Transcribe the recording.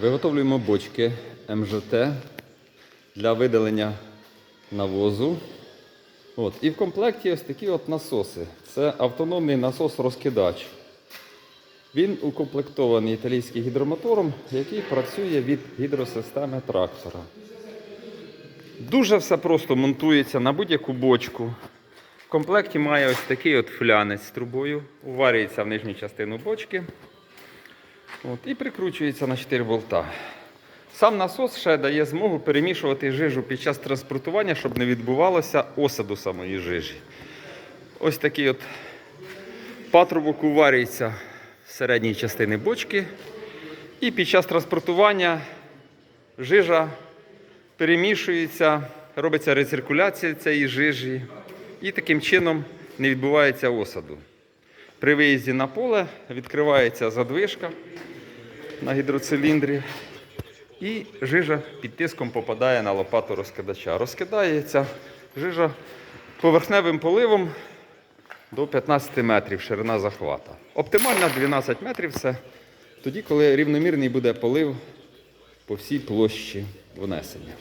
Виготовлюємо бочки МЖТ для видалення навозу. От. І в комплекті ось такі от насоси. Це автономний насос-розкидач. Він укомплектований італійським гідромотором, який працює від гідросистеми трактора. Дуже все просто монтується на будь-яку бочку. В комплекті має ось такий от флянець з трубою, уварюється в нижню частину бочки. От, і прикручується на 4 болта. Сам насос ще дає змогу перемішувати жижу під час транспортування, щоб не відбувалося осаду самої жижі. Ось такий от патрубок уварюється в середній частині бочки. І під час транспортування жижа перемішується, робиться рециркуляція цієї жижі, і таким чином не відбувається осаду. При виїзді на поле відкривається задвижка на гідроциліндрі, і жижа під тиском попадає на лопату розкидача. Розкидається жижа поверхневим поливом до 15 метрів ширина захвата. Оптимальна 12 метрів це тоді, коли рівномірний буде полив по всій площі внесення.